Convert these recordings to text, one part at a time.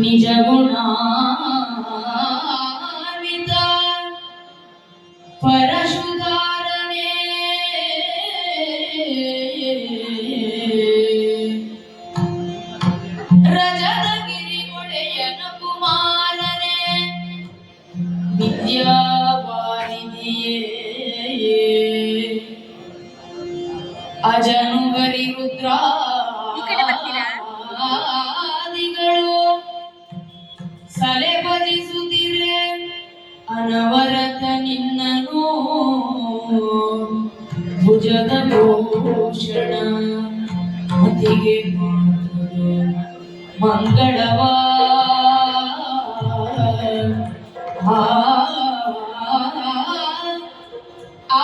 ನಿಜ ಗುಣಾನ್ವಿತ ಪರಶುಧಾರನೆ ರಜತಗಿರಿ ಒಡೆಯನ ಕುಮಾರನೆ ವಿದ್ಯಾವಾರಿಧಿಯೇ ಅಜನುಗರಿ ಭಜಿಸುತ್ತಿರೆ ಅನವರತ ನಿನ್ನನು ಭುಜದ ಭೂಷಣ ಮತಿಗೆ ಮಂಗಳವ ಆ ಆ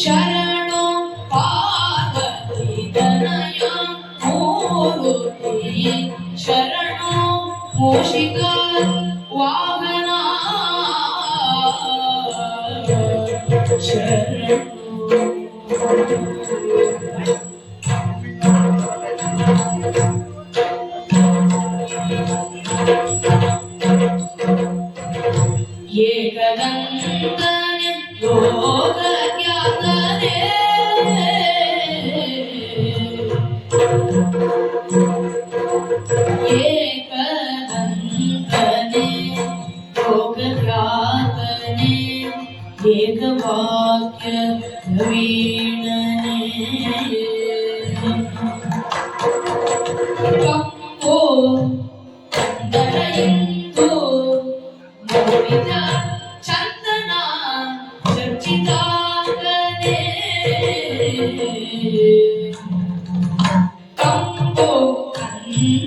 சரணம் பார்வதி தனயம் மூர்த்தி சரணம் மூஷிகா வாகனா சரணம். ಏಕದಂತನೆ ಯೋಗ ಜ್ಞಾತನೆ ಏಕದಂತನೆ ಯೋಗ ಜ್ಞಾತನೆ ಏಕವಾಕ್ಯ ಪ್ರವೀಣನೆ ಕಪ್ಪು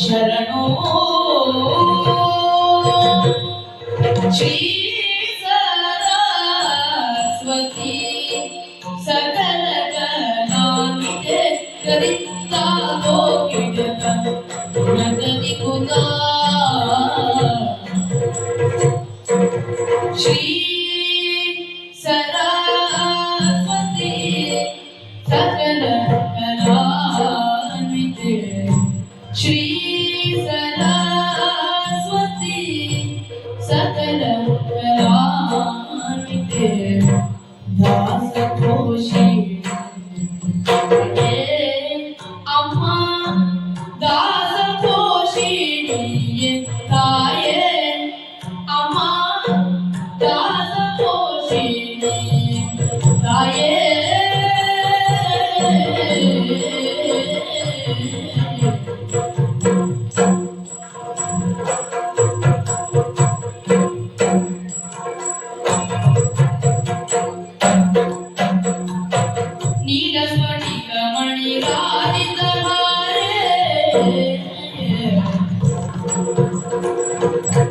शरणो श्री सरस्वती सकल जनामिते करिता गोपित नगति कुता श्री सर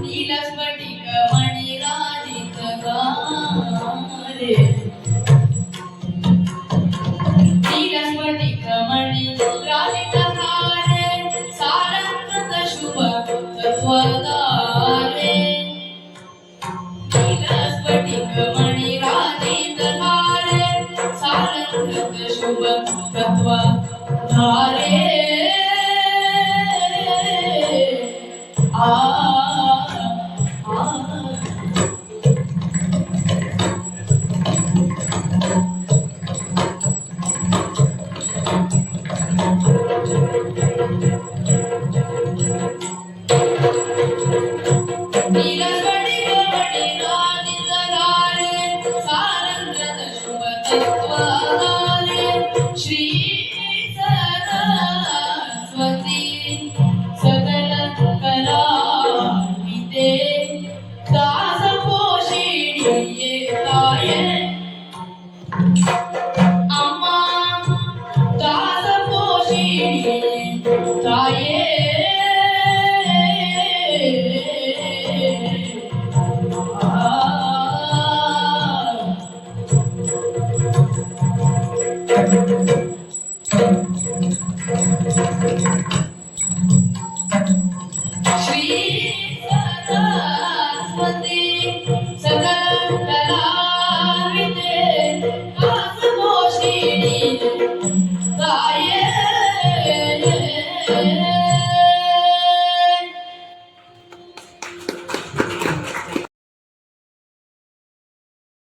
Y las marcas.